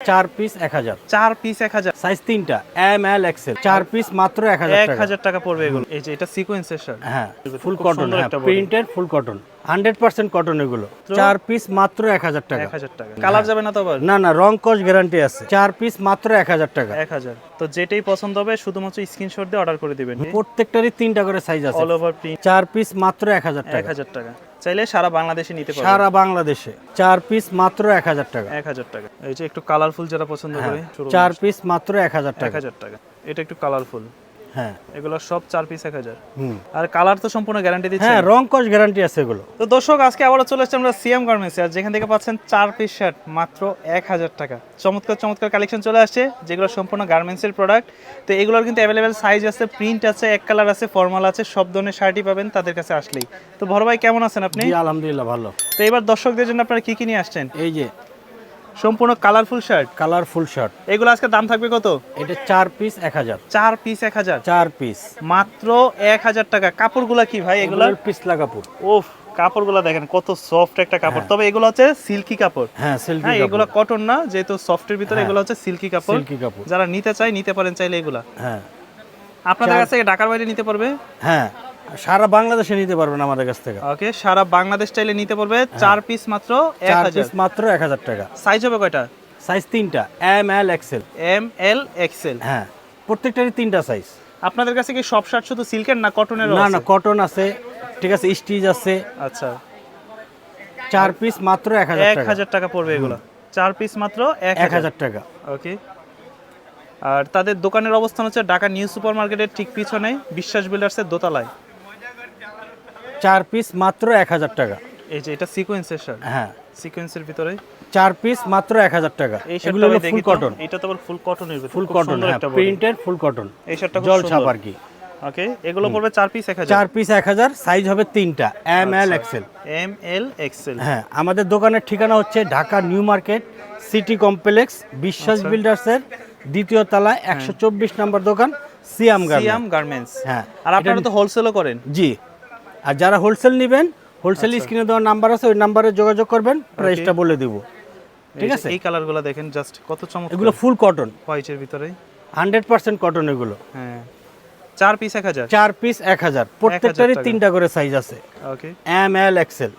চার পিস এক হাজার। চার পিস এক হাজার। সাইজ তিনটা এম এল এক্সেল চার পিস মাত্র এক হাজার এক হাজার টাকা পড়বে এগুলো। এই যে এটা সিকোয়েন্সের শার্ট হ্যাঁ ফুল কটন হ্যাঁ printed full cotton hundred percent cotton এগুলো। চার পিস মাত্র এক হাজার টাকা। এক হাজার টাকা। কালার যাবে না তো আবার? না না রং কস গ্যারান্টি আছে। চার পিস মাত্র এক হাজার টাকা। এক হাজার। তো যেটাই পছন্দ হবে শুধুমাত্র স্ক্রিনশট দিয়ে অর্ডার করে দিবেন। প্রত্যেকটারই তিনটা করে সাইজ আছে। অল ওভার প্রিন্ট চার পিস মাত্র এক হাজার এক টাকা হাজার টাকা। চাইলে সারা বাংলাদেশে নিতে পারবেন। সারা বাংলাদেশে। চার পিস মাত্র এক হাজার টাকা। এক হাজার টাকা। এই যে একটু কালারফুল যারা পছন্দ করে হ্যাঁ, চার পিস মাত্র এক হাজার এক টাকা হাজার টাকা। এটা একটু কালারফুল হ্যাঁ। এগুলো সব চার পিস এক হাজার। আর কালার তো সম্পূর্ণ গ্যারান্টি দিচ্ছে। হ্যাঁ রং কস গ্যারান্টি আছে এগুলো। তো দর্শক আজকে আবারও চলে এসেছি আমরা সিএম গার্মেন্টসে আর যেখান থেকে পাচ্ছেন চার পিস শার্ট মাত্র এক হাজার টাকা। চমৎকার চমৎকার কালেকশন চলে আসছে যেগুলো সম্পূর্ণ গার্মেন্টসের প্রোডাক্ট তো এগুলোর কিন্তু অ্যাভেলেবেল সাইজ আছে প্রিন্ট আছে এক কালার আছে ফর্মাল আছে সব ধরনের শার্টই পাবেন তাদের কাছে আসলেই। তো বড় ভাই কেমন আছেন আপনি? আলহামদুলিল্লাহ ভালো। তো এবার দর্শকদের জন্য আপনারা কি কি নিয়ে আসছেন? এই যে সম্পূর্ণ কালারফুল শার্ট কালারফুল শার্ট এগুলো আজকে দাম থাকবে কত? এটা চার পিস এক হাজার। চার পিস এক হাজার? চার পিস মাত্র এক হাজার টাকা। কাপড়গুলা কি ভাই এগুলা? পিসলা কাপড় ওফ কাপড়গুলো দেখেন কত সফট একটা কাপড়। তবে এগুলো হচ্ছে সিল্কি কাপড়। হ্যাঁ সিল্কি হ্যাঁ এগুলো কটন না যেহেতু সফটের ভিতরে এগুলো হচ্ছে সিল্কি কাপড়। সিল্কি কাপড়। যারা নিতে চায় নিতে পারেন চাইলে এগুলা। হ্যাঁ। আপনাদের কাছে ঢাকার বাইরে নিতে পারবে? হ্যাঁ। সারা বাংলাদেশে নিতে পারবেন আমাদের কাছ থেকে। ওকে সারা বাংলাদেশ চাইলে নিতে পারবে। চার পিস মাত্র চার পিস মাত্র এক হাজার টাকা। সাইজ হবে কয়টা? সাইজ তিনটা M L XL M L XL হ্যাঁ প্রত্যেকটারই তিনটা সাইজ আপনাদের কাছে কি সব শার্ট শুধু সিল্কের না কটনের না না কটন আছে ঠিক আছে স্টিচ আছে। আচ্ছা। চার পিস মাত্র এক হাজার এক হাজার টাকা পড়বে এগুলো। চার পিস মাত্র এক হাজার। টাকা। ওকে। আর তাদের দোকানের অবস্থান হচ্ছে ঢাকা নিউ সুপার মার্কেটের ঠিক পিছনে বিশ্বাস বিল্ডার্সের দোতলায়। চার পিস মাত্র এক হাজার টাকা। এই যে এটা সিকোয়েন্সের শার্ট হ্যাঁ। সিকোয়েন্সের ভিতরে? চার পিস মাত্র এক হাজার টাকা। এগুলো হলো ফুল কটন এটা তো আবার ফুল কটনের ফুল কটন হ্যাঁ প্রিন্টেড ফুল কটন এই শার্টটা জল ছাপ আর কি। ওকে এগুলো পড়বে চার পিস এক হাজার। চার পিস এক হাজার সাইজ হবে তিনটা। M. L XL M L XL হ্যাঁ আমাদের দোকানের ঠিকানা হচ্ছে Dhaka new market city complex Biswas আচ্ছা। বিল্ডার্সের দ্বিতীয় তলায় একশো চব্বিশ নম্বর দোকান সিয়াম গার্মেন্টস সিয়াম গার্মেন্টস। হ্যাঁ আর আপনারা তো হোলসেলও করেন? জি। আর যারা হোলসেল নেবেন হোলসেল। স্ক্রিনে দেওয়ার নাম্বার আছে ওই নাম্বারে যোগাযোগ করবেন প্রাইসটা বলে দিব। ঠিক আছে? এই কালারগুলো দেখেন জাস্ট কত চমৎকার। এগুলো ফুল কটন হোয়াইটের ভিতরে হান্ড্রেড পার্সেন্ট কটন এগুলো। হ্যাঁ। চার পিস এক হাজার? চার পিস এক হাজার। প্রত্যেকটারই তিনটা করে সাইজ আছে। ওকে এম এল এক্সেল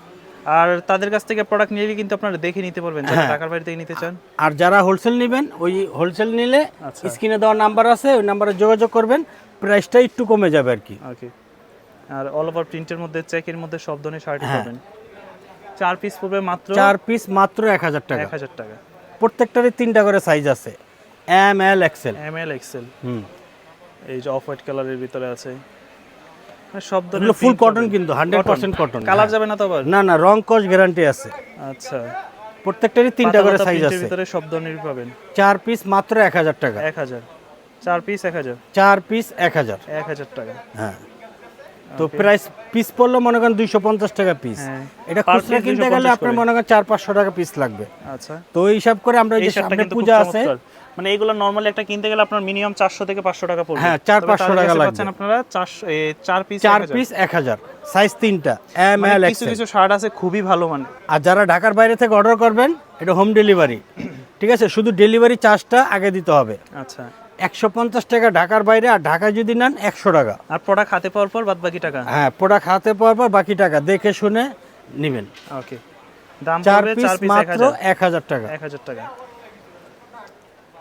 আর তাদের কাছ থেকে প্রোডাক্ট নিলে কিন্তু আপনারা দেখে নিতে পারবেন যারা হ্যাঁ। ঢাকার বাইরে থেকে নিতে চান। আর যারা হোলসেল নেবেন ওই হোলসেল নিলে। স্ক্রিনে দেওয়ার নাম্বার আছে ওই নাম্বারে যোগাযোগ করবেন প্রাইসটা একটু কমে যাবে আর কি। ওকে আর অল ওভার প্রিন্টের মধ্যে চেকের মধ্যে সব ধরনের শার্ট হ্যাঁ। পাবেন। চার পিস পড়বে মাত্র চার পিস মাত্র এক হাজার টাকা। এক হাজার টাকা। প্রত্যেকটারই তিনটা করে সাইজ আছে। M L XL M L XL হুম। এই যে অফ হোয়াইট কালারের ভিতরে আছে। সব ধরনের ফুল কটন কিন্তু হান্ড্রেড পার্সেন্ট কটন কালার যাবে না তো আবার? না না রং কস গ্যারান্টি আছে। আচ্ছা। প্রত্যেকটারই তিনটা করে সাইজ আছে। ভিতরে সব ধরনের পাবেন। চার পিস মাত্র এক হাজার টাকা। এক হাজার। চার পিস এক হাজার। চার পিস এক হাজার। এক হাজার টাকা। হ্যাঁ। তো প্রাইস পিস পড়ল মনে করেন দুইশো পঞ্চাশ টাকা পিস হ্যাঁ। এটা খুচরা কিনতে গেলে আপনার মনে করেন চার পাঁচশো টাকা পিস লাগবে। আচ্ছা। তো হিসাব করে আমরা যে সামনে পূজা আছে মানে এগুলো নরমালি একটা কিনতে গেলে আপনার মিনিমাম চারশো থেকে পাঁচশো টাকা পড়বে। হ্যাঁ, চার- তবে পাঁচশো তাদের টাকা কাছে লাগবে। আপনারা পিস চার পিস এক হাজার। সাইজ তিনটা। এম এল মানে কিছু কিছু শার্ট আছে খুবই ভালো মানে। আর যারা ঢাকার বাইরে থেকে অর্ডার করবেন এটা হোম ডেলিভারি ঠিক আছে? শুধু ডেলিভারি চার্জটা আগে দিতে হবে। আচ্ছা। একশো পঞ্চাশ টাকা ঢাকার বাইরে আর ঢাকায় যদি নেন একশো টাকা। আর প্রোডাক্ট হাতে পাওয়ার পর বাদ বাকি টাকা? হ্যাঁ প্রোডাক্ট হাতে পাওয়ার পর বাকি টাকা দেখে শুনে নেবেন। ওকে দাম চার পিস মাত্র এক হাজার। টাকা। এক হাজার টাকা।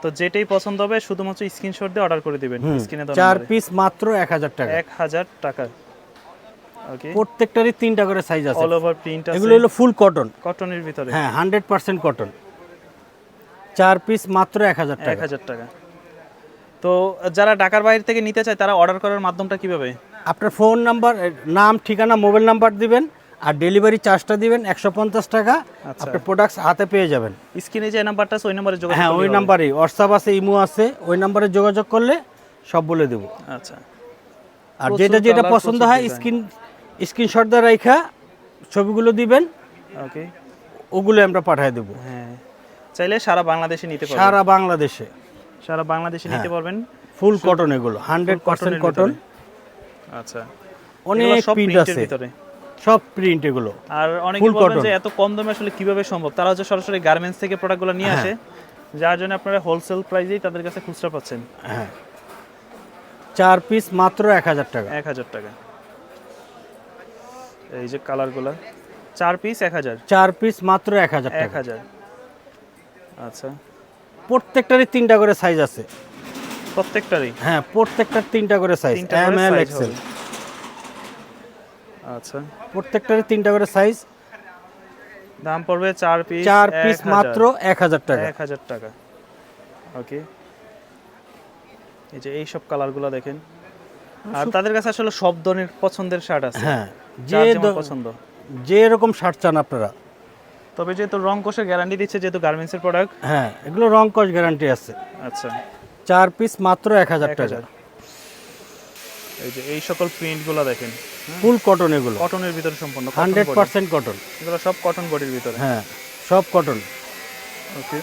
তো যেটাই পছন্দ হবে শুধুমাত্র স্ক্রিনশট দিয়ে অর্ডার করে দিবেন স্ক্রিনে চার পিস মাত্র এক হাজার টাকা। এক হাজার টাকা। ওকে প্রত্যেকটারই তিনটা করে সাইজ আছে। অল ওভার প্রিন্ট আছে। এগুলো হলো ফুল কটন কটনের ভিতরে। হ্যাঁ হান্ড্রেড পার্সেন্ট কটন চার পিস মাত্র এক হাজার এক টাকা হাজার টাকা। তো যারা ঢাকার বাইরে থেকে নিতে চায় তারা অর্ডার করার মাধ্যমটা কীভাবে? আপনার ফোন নাম্বার নাম ঠিকানা মোবাইল নাম্বার দিবেন আর ডেলিভারি চার্জটা দিবেন একশো পঞ্চাশ টাকা। আচ্ছা। আপনার প্রোডাক্টস হাতে পেয়ে যাবেন। স্ক্রিনে যে নাম্বারটা আছে ওই নাম্বারে যোগাযোগ হ্যাঁ ওই। নাম্বারেই হোয়াটসঅ্যাপ আছে ইমো আছে ওই নাম্বারে যোগাযোগ করলে সব বলে দেবো। আচ্ছা। আর যেটা যেটা পছন্দ হয় স্ক্রিন স্ক্রিনশট দিয়ে রাইখা ছবিগুলো দিবেন ওকে ওগুলো আমরা পাঠিয়ে দেবো। হ্যাঁ। চাইলে সারা বাংলাদেশে নিতে সারা বাংলাদেশে। সারা বাংলাদেশে নিতে পারবেন। ফুল কটন এগুলো হান্ড্রেড পার্সেন্ট cotton-এর কটন আচ্ছা। অনেক সব প্রিন্ট আছে। ভিতরে। সব প্রিন্ট এগুলো। আর অনেকে বলবেন যে এত কম দামে আসলে কীভাবে সম্ভব? তারা হচ্ছে সরাসরি গার্মেন্টস থেকে প্রোডাক্টগুলো নিয়ে হ্যাঁ। আসে যার জন্য আপনারা হোলসেল প্রাইসেই তাদের কাছে খুচরা পাচ্ছেন। হ্যাঁ। চার পিস মাত্র এক হাজার টাকা। এক হাজার টাকা। এই যে কালারগুলো চার পিস এক হাজার। চার পিস মাত্র এক হাজার এক টাকা হাজার। আচ্ছা। প্রত্যেকটারই তিনটা করে সাইজ আছে। প্রত্যেকটারই? হ্যাঁ প্রত্যেকটার তিনটা করে সাইজ এম এল এক্সেল আচ্ছা। প্রত্যেকটারই তিনটা করে সাইজ দাম পড়বে চার পিস চার পিস মাত্র এক হাজার টাকা। এক হাজার টাকা। ওকে এই যে এই সব কালারগুলো দেখেন। আর তাদের কাছে আসলে সব ধরনের পছন্দের শার্ট আছে। হ্যাঁ যে পছন্দ। যে এরকম শার্ট চান আপনারা তবে যেহেতু রং কোষের গ্যারান্টি দিচ্ছে যেহেতু গার্মেন্টসের প্রোডাক্ট হ্যাঁ এগুলো রং কস গ্যারান্টি আছে। আচ্ছা। চার পিস মাত্র এক হাজার টাকা। এই যে এই সকল প্রিন্টগুলো দেখেন ফুল কটন এগুলো। কটনের ভিতরে সম্পূর্ণ হান্ড্রেড। পার্সেন্ট কটন এগুলো সব কটন বডির ভিতরে? হ্যাঁ সব কটন ওকে।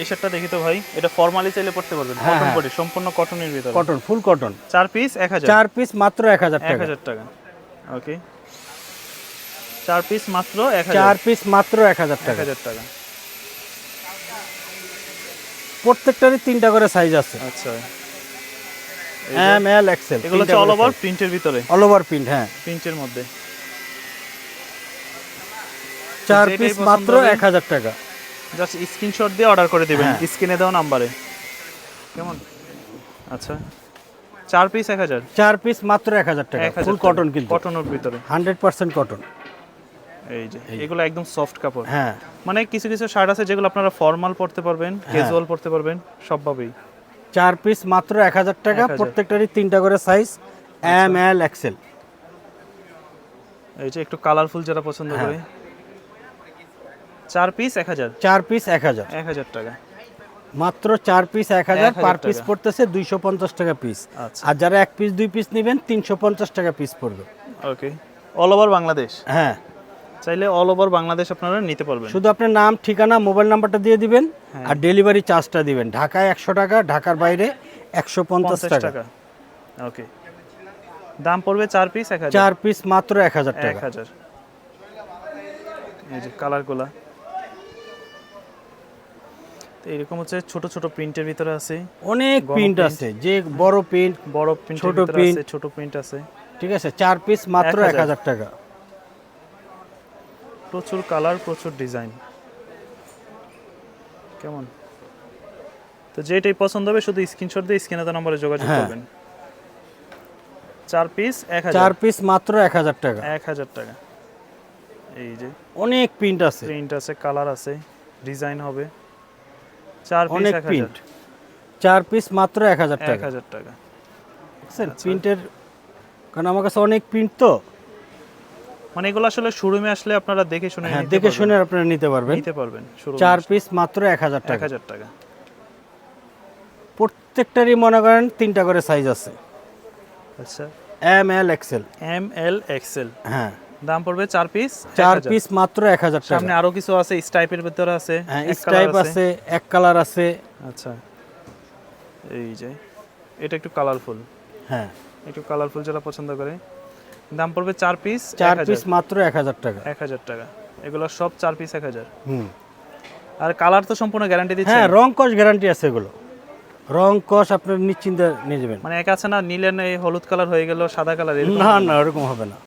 এই শার্টটা দেখি তো ভাই এটা ফর্মালি চাইলে পড়তে পারবেন। হ্যাঁ, কটন হ্যাঁ। বডি সম্পূর্ণ কটনের ভিতরে। কটন ফুল কটন চার পিস এক হাজার। চার পিস মাত্র এক হাজার এক টাকা। হাজার টাকা। ওকে। চার পিস মাত্র চার পিস মাত্র এক হাজার টাকা। হাজার টাকা। প্রত্যেকটারই তিনটা করে সাইজ আছে। আচ্ছা। এম এল এক্সেল এগুলো হচ্ছে অল ওভার প্রিন্টের ভিতরে। অল ওভার প্রিন্ট হ্যাঁ। প্রিন্টের মধ্যে। চার পিস মাত্র এক হাজার টাকা। জাস্ট স্ক্রিনশট দিয়ে অর্ডার করে দিবেন। হ্যাঁ। স্ক্রিনে দেওয়া নাম্বারে। কেমন? আচ্ছা। চার পিস এক হাজার। চার পিস মাত্র এক হাজার টাকা। ফুল কটন কিন্তু। কটনের ভিতরে। হান্ড্রেড পার্সেন্ট কটন এই যে এগুলো একদম সফট কাপড়। হ্যাঁ। মানে কিছু কিছু শার্ট আছে যেগুলো আপনারা ফর্মাল পরতে পারবেন। ক্যাজুয়াল পরতে পারবেন সবভাবেই। চার পিস মাত্র এক হাজার টাকা 1000 প্রত্যেকটারই তিনটা করে সাইজ এম এল এক্সেল এই যে একটু কালারফুল যারা পছন্দ হ্যাঁ। করে। চার পিস এক হাজার। চার পিস এক হাজার। এক হাজার টাকা। মাত্র চার পিস এক হাজার 1000 পার পিস পড়তেছে দুইশো পঞ্চাশ টাকা পিস আচ্ছা। আর যারা এক পিস দুই পিস নেবেন তিনশো পঞ্চাশ টাকা পিস পড়বে। ওকে অল ওভার বাংলাদেশ হ্যাঁ। চাইলে অল ওভার বাংলাদেশ আপনারা নিতে পারবেন। শুধু আপনার নাম ঠিকানা মোবাইল নাম্বারটা দিয়ে দিবেন হ্যাঁ। আর ডেলিভারি চার্জটা দিবেন। ঢাকায় একশো টাকা ঢাকার বাইরে একশো পঞ্চাশ টাকা। ওকে দাম পড়বে চার পিস এক চার পিস মাত্র এক হাজার এক টাকা হাজার। এই যে কালারগুলা এরকম হচ্ছে ছোট ছোট প্রিন্টের ভিতরে আছে। অনেক প্রিন্ট আছে। যে বড় প্রিন্ট বড় প্রিন্টের ছোট। আছে ছোট প্রিন্ট আছে। ঠিক আছে চার পিস মাত্র এক হাজার টাকা। প্রচুর কালার প্রচুর ডিজাইন। কেমন? তো যেটাই পছন্দ হবে শুধু স্ক্রিনশট দিয়ে স্ক্রিনে নম্বরে যোগাযোগ হ্যাঁ। করবেন। চার পিস এক চার পিস মাত্র এক হাজার টাকা। এক হাজার টাকা। এই যে অনেক প্রিন্ট আছে। প্রিন্ট আছে কালার আছে ডিজাইন হবে। চার পিস অনেক প্রিন্ট চার পিস মাত্র এক হাজার টাকা। এক হাজার টাকা। বুঝছেন আচ্ছা। প্রিন্টের কারণ আমার কাছে অনেক প্রিন্ট তো। মানে এগুলো আসলে শোরুমে আসলে আপনারা দেখে শুনে হ্যাঁ দেখে শুনে আপনারা নিতে পারবেন। নিতে পারবেন চার পিস মাত্র এক হাজার এক হাজার টাকা। প্রত্যেকটারই মনে করেন তিনটা করে সাইজ আছে। আচ্ছা। M L XL M L XL হ্যাঁ। দাম পড়বে চার পিস চার পিস মাত্র এক হাজার টাকা। সামনে আরও কিছু আছে স্টাইপের ভিতরে আছে হ্যাঁ স্টাইপ আছে। এক কালার আছে। আচ্ছা। এই যে এটা একটু কালারফুল হ্যাঁ। একটু কালারফুল যারা পছন্দ করে। দাম পড়বে চার পিস চার পিস মাত্র এক হাজার টাকা। এক হাজার টাকা। এগুলো সব চার পিস এক হাজার। হুম। আর কালার তো সম্পূর্ণ গ্যারান্টি দিচ্ছে। হ্যাঁ রং কস গ্যারান্টি আছে এগুলো। রং কস আপনার নিশ্চিন্তে নিয়ে যাবেন। মানে এক আছে না নীলেন এই হলুদ কালার হয়ে গেল সাদা কালারের না। না ওরকম হবে না।